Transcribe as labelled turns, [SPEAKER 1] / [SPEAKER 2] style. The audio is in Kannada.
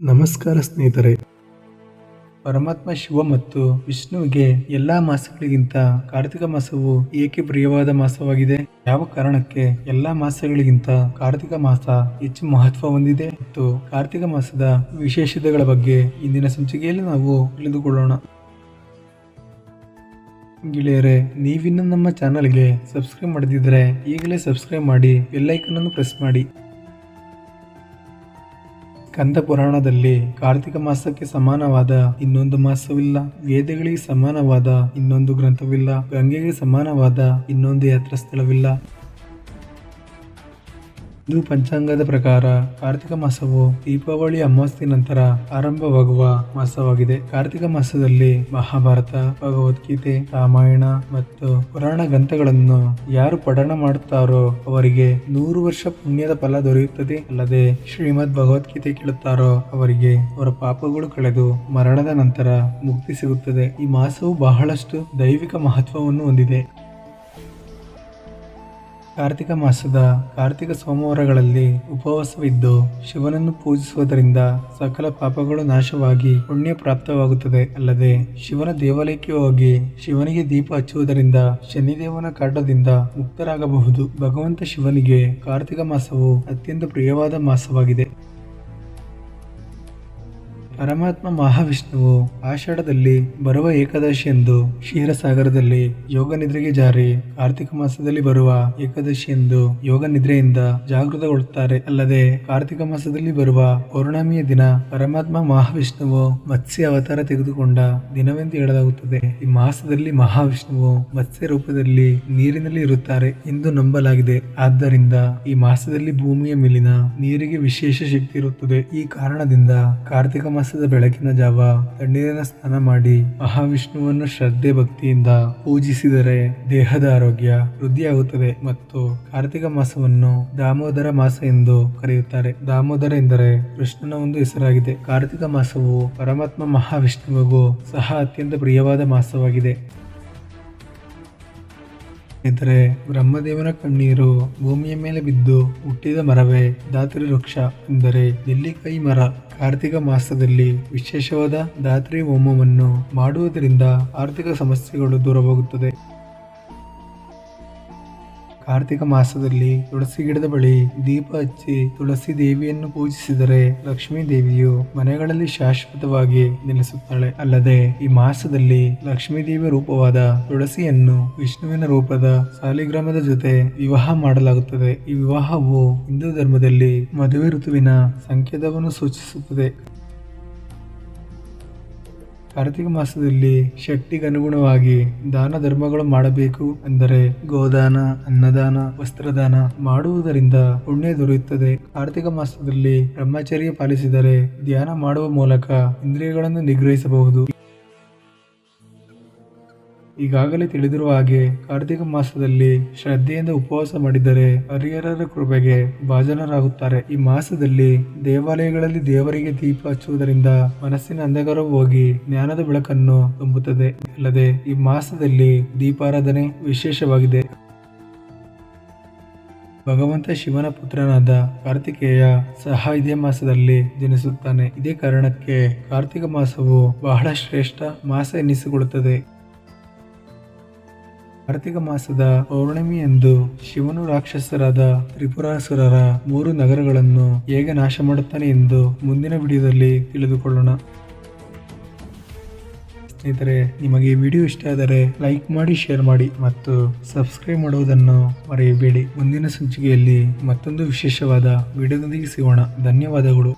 [SPEAKER 1] ನಮಸ್ಕಾರ ಸ್ನೇಹಿತರೆ. ಪರಮಾತ್ಮ ಶಿವ ಮತ್ತು ವಿಷ್ಣುವಿಗೆ ಎಲ್ಲಾ ಮಾಸಗಳಿಗಿಂತ ಕಾರ್ತಿಕ ಮಾಸವು ಏಕೆ ಪ್ರಿಯವಾದ ಮಾಸವಾಗಿದೆ? ಯಾವ ಕಾರಣಕ್ಕೆ ಎಲ್ಲಾ ಮಾಸಗಳಿಗಿಂತ ಕಾರ್ತಿಕ ಮಾಸ ಹೆಚ್ಚು ಮಹತ್ವ ಹೊಂದಿದೆ? ಮತ್ತು ಕಾರ್ತಿಕ ಮಾಸದ ವಿಶೇಷತೆಗಳ ಬಗ್ಗೆ ಇಂದಿನ ಸಂಚಿಕೆಯಲ್ಲಿ ನಾವು ತಿಳಿದುಕೊಳ್ಳೋಣ. ಗೆಳೆಯರೆ, ನೀವಿನ್ನೂ ನಮ್ಮ ಚಾನಲ್ಗೆ ಸಬ್ಸ್ಕ್ರೈಬ್ ಮಾಡದಿದ್ದರೆ ಈಗಲೇ ಸಬ್ಸ್ಕ್ರೈಬ್ ಮಾಡಿ ಬೆಲ್ಲೈಕನ್ ಅನ್ನು ಪ್ರೆಸ್ ಮಾಡಿ. ಕಂದ ಪುರಾಣದಲ್ಲಿ ಕಾರ್ತಿಕ ಮಾಸಕ್ಕೆ ಸಮಾನವಾದ ಇನ್ನೊಂದು ಮಾಸವಿಲ್ಲ. ವೇದಗಳಿಗೆ ಸಮಾನವಾದ ಇನ್ನೊಂದು ಗ್ರಂಥವಿಲ್ಲ. ಗಂಗೆಗೆ ಸಮಾನವಾದ ಇನ್ನೊಂದು ಯಾತ್ರಾ ಸ್ಥಳವಿಲ್ಲ ಹಿಂದೂ ಪಂಚಾಂಗದ ಪ್ರಕಾರ ಕಾರ್ತಿಕ ಮಾಸವು ದೀಪಾವಳಿ ಅಮಾವಾಸ್ಯೆ ನಂತರ ಆರಂಭವಾಗುವ ಮಾಸವಾಗಿದೆ. ಕಾರ್ತಿಕ ಮಾಸದಲ್ಲಿ ಮಹಾಭಾರತ, ಭಗವದ್ಗೀತೆ, ರಾಮಾಯಣ ಮತ್ತು ಪುರಾಣ ಗ್ರಂಥಗಳನ್ನು ಯಾರು ಪಠಣ ಮಾಡುತ್ತಾರೋ ಅವರಿಗೆ ನೂರು ವರ್ಷ ಪುಣ್ಯದ ಫಲ ದೊರೆಯುತ್ತದೆ. ಅಲ್ಲದೆ ಶ್ರೀಮದ್ ಭಗವದ್ಗೀತೆ ಕೇಳುತ್ತಾರೋ ಅವರಿಗೆ ಅವರ ಪಾಪಗಳು ಕಳೆದು ಮರಣದ ನಂತರ ಮುಕ್ತಿ ಸಿಗುತ್ತದೆ. ಈ ಮಾಸವು ಬಹಳಷ್ಟು ದೈವಿಕ ಮಹತ್ವವನ್ನು ಹೊಂದಿದೆ. ಕಾರ್ತಿಕ ಮಾಸದ ಕಾರ್ತಿಕ ಸೋಮವಾರಗಳಲ್ಲಿ ಉಪವಾಸವಿದ್ದು ಶಿವನನ್ನು ಪೂಜಿಸುವುದರಿಂದ ಸಕಲ ಪಾಪಗಳು ನಾಶವಾಗಿ ಪುಣ್ಯ ಪ್ರಾಪ್ತವಾಗುತ್ತದೆ ಅಲ್ಲದೆ ಶಿವನ ದೇವಾಲಯಕ್ಕೆ ಹೋಗಿ ಶಿವನಿಗೆ ದೀಪ ಹಚ್ಚುವುದರಿಂದ ಶನಿದೇವನ ಕಾಟದಿಂದ ಮುಕ್ತರಾಗಬಹುದು. ಭಗವಂತ ಶಿವನಿಗೆ ಕಾರ್ತಿಕ ಮಾಸವು ಅತ್ಯಂತ ಪ್ರಿಯವಾದ ಮಾಸವಾಗಿದೆ. ಪರಮಾತ್ಮ ಮಹಾವಿಷ್ಣುವು ಆಷಾಢದಲ್ಲಿ ಬರುವ ಏಕಾದಶಿಯಂದು ಕ್ಷೀರಸಾಗರದಲ್ಲಿ ಯೋಗ ನಿದ್ರೆಗೆ ಜಾರಿ ಕಾರ್ತಿಕ ಮಾಸದಲ್ಲಿ ಬರುವ ಏಕಾದಶಿಯಂದು ಯೋಗ ನಿದ್ರೆಯಿಂದ ಜಾಗೃತಗೊಳ್ಳುತ್ತಾರೆ. ಅಲ್ಲದೆ ಕಾರ್ತಿಕ ಮಾಸದಲ್ಲಿ ಬರುವ ಪೌರ್ಣಮಿಯ ದಿನ ಪರಮಾತ್ಮ ಮಹಾವಿಷ್ಣುವು ಮತ್ಸ್ಯ ಅವತಾರ ತೆಗೆದುಕೊಂಡ ದಿನವೆಂದು ಹೇಳಲಾಗುತ್ತದೆ. ಈ ಮಾಸದಲ್ಲಿ ಮಹಾವಿಷ್ಣುವು ಮತ್ಸ್ಯ ರೂಪದಲ್ಲಿ ನೀರಿನಲ್ಲಿ ಇರುತ್ತಾರೆ ಎಂದು ನಂಬಲಾಗಿದೆ. ಆದ್ದರಿಂದ ಈ ಮಾಸದಲ್ಲಿ ಭೂಮಿಯ ಮೇಲಿನ ನೀರಿಗೆ ವಿಶೇಷ ಶಕ್ತಿ ಇರುತ್ತದೆ. ಈ ಕಾರಣದಿಂದ ಕಾರ್ತಿಕ ಮಾಸದ ಬೆಳಕಿನ ಜಾವ ತಣ್ಣೀರಿನ ಸ್ನಾನ ಮಾಡಿ ಮಹಾವಿಷ್ಣುವನ್ನು ಶ್ರದ್ಧೆ ಭಕ್ತಿಯಿಂದ ಪೂಜಿಸಿದರೆ ದೇಹದ ಆರೋಗ್ಯ ವೃದ್ಧಿಯಾಗುತ್ತದೆ ಮತ್ತು ಕಾರ್ತಿಕ ಮಾಸವನ್ನು ದಾಮೋದರ ಮಾಸ ಎಂದು ಕರೆಯುತ್ತಾರೆ. ದಾಮೋದರ ಎಂದರೆ ಕೃಷ್ಣನ ಒಂದು ಹೆಸರಾಗಿದೆ. ಕಾರ್ತಿಕ ಮಾಸವು ಪರಮಾತ್ಮ ಮಹಾವಿಷ್ಣುವಿಗೂ ಸಹ ಅತ್ಯಂತ ಪ್ರಿಯವಾದ ಮಾಸವಾಗಿದೆ. ಸ್ನೇಹಿತರೆ, ಬ್ರಹ್ಮದೇವನ ಕಣ್ಣೀರು ಭೂಮಿಯ ಮೇಲೆ ಬಿದ್ದು ಹುಟ್ಟಿದ ಮರವೇ ದಾತ್ರಿ ವೃಕ್ಷ ಎಂದರೆ ನೆಲ್ಲಿಕಾಯಿ ಮರ? ಕಾರ್ತಿಕ ಮಾಸದಲ್ಲಿ ವಿಶೇಷವಾದ ದಾತ್ರಿ ಹೋಮವನ್ನು ಮಾಡುವುದರಿಂದ ಆರ್ಥಿಕ ಸಮಸ್ಯೆಗಳು ದೂರವಾಗುತ್ತದೆ. ಕಾರ್ತಿಕ ಮಾಸದಲ್ಲಿ ತುಳಸಿ ಗಿಡದ ಬಳಿ ದೀಪ ಹಚ್ಚಿ ತುಳಸಿ ದೇವಿಯನ್ನು ಪೂಜಿಸಿದರೆ ಲಕ್ಷ್ಮೀ ದೇವಿಯು ಮನೆಗಳಲ್ಲಿ ಶಾಶ್ವತವಾಗಿ ನೆಲೆಸುತ್ತಾಳೆ. ಅಲ್ಲದೆ ಈ ಮಾಸದಲ್ಲಿ ಲಕ್ಷ್ಮೀ ದೇವಿಯ ರೂಪವಾದ ತುಳಸಿಯನ್ನು ವಿಷ್ಣುವಿನ ರೂಪದ ಸಾಲಿಗ್ರಾಮದ ಜೊತೆ ವಿವಾಹ ಮಾಡಲಾಗುತ್ತದೆ. ಈ ವಿವಾಹವು ಹಿಂದೂ ಧರ್ಮದಲ್ಲಿ ಮದುವೆ ಋತುವಿನ ಸಂಕೇತವನ್ನು ಸೂಚಿಸುತ್ತದೆ. ಕಾರ್ತಿಕ ಮಾಸದಲ್ಲಿ ಶಕ್ತಿಗನುಗುಣವಾಗಿ ದಾನ ಧರ್ಮಗಳು ಮಾಡಬೇಕು ಅಂದರೆ ಗೋದಾನ, ಅನ್ನದಾನ, ವಸ್ತ್ರದಾನ ಮಾಡುವುದರಿಂದ ಪುಣ್ಯ ದೊರೆಯುತ್ತದೆ. ಕಾರ್ತಿಕ ಮಾಸದಲ್ಲಿ ಬ್ರಹ್ಮಚರ್ಯ ಪಾಲಿಸಿದರೆ ಧ್ಯಾನ ಮಾಡುವ ಮೂಲಕ ಇಂದ್ರಿಯಗಳನ್ನು ನಿಗ್ರಹಿಸಬಹುದು. ಈಗಾಗಲೇ ತಿಳಿದಿರುವ ಹಾಗೆ ಕಾರ್ತಿಕ ಮಾಸದಲ್ಲಿ ಶ್ರದ್ಧೆಯಿಂದ ಉಪವಾಸ ಮಾಡಿದರೆ ಹರಿಹರರ ಕೃಪೆಗೆ ಭಾಜನರಾಗುತ್ತಾರೆ. ಈ ಮಾಸದಲ್ಲಿ ದೇವಾಲಯಗಳಲ್ಲಿ ದೇವರಿಗೆ ದೀಪ ಹಚ್ಚುವುದರಿಂದ ಮನಸ್ಸಿನ ಅಂಧಕಾರವು ಹೋಗಿ ಜ್ಞಾನದ ಬೆಳಕನ್ನು ತುಂಬುತ್ತದೆ. ಅಲ್ಲದೆ ಈ ಮಾಸದಲ್ಲಿ ದೀಪಾರಾಧನೆ ವಿಶೇಷವಾಗಿದೆ. ಭಗವಂತ ಶಿವನ ಪುತ್ರನಾದ ಕಾರ್ತಿಕೇಯ ಸಹ ಇದೇ ಮಾಸದಲ್ಲಿ ಜನಿಸುತ್ತಾನೆ. ಇದೇ ಕಾರಣಕ್ಕೆ ಕಾರ್ತಿಕ ಮಾಸವು ಬಹಳ ಶ್ರೇಷ್ಠ ಮಾಸ ಎನ್ನಿಸಿಕೊಳ್ಳುತ್ತದೆ ಕಾರ್ತಿಕ ಮಾಸದ ಪೌರ್ಣಮಿಯಂದು ಶಿವನು ರಾಕ್ಷಸರಾದ ತ್ರಿಪುರಾಸುರರ ಮೂರು ನಗರಗಳನ್ನು ಹೇಗೆ ನಾಶ ಮಾಡುತ್ತಾನೆ ಎಂದು ಮುಂದಿನ ವಿಡಿಯೋದಲ್ಲಿ ತಿಳಿದುಕೊಳ್ಳೋಣ. ಸ್ನೇಹಿತರೆ, ನಿಮಗೆ ಈ ವಿಡಿಯೋ ಇಷ್ಟ ಆದರೆ ಲೈಕ್ ಮಾಡಿ, ಶೇರ್ ಮಾಡಿ ಮತ್ತು ಸಬ್ಸ್ಕ್ರೈಬ್ ಮಾಡುವುದನ್ನು ಮರೆಯಬೇಡಿ. ಮುಂದಿನ ಸಂಚಿಕೆಯಲ್ಲಿ ಮತ್ತೊಂದು ವಿಶೇಷವಾದ ವಿಡಿಯೋದೊಂದಿಗೆ ಸಿಗೋಣ. ಧನ್ಯವಾದಗಳು.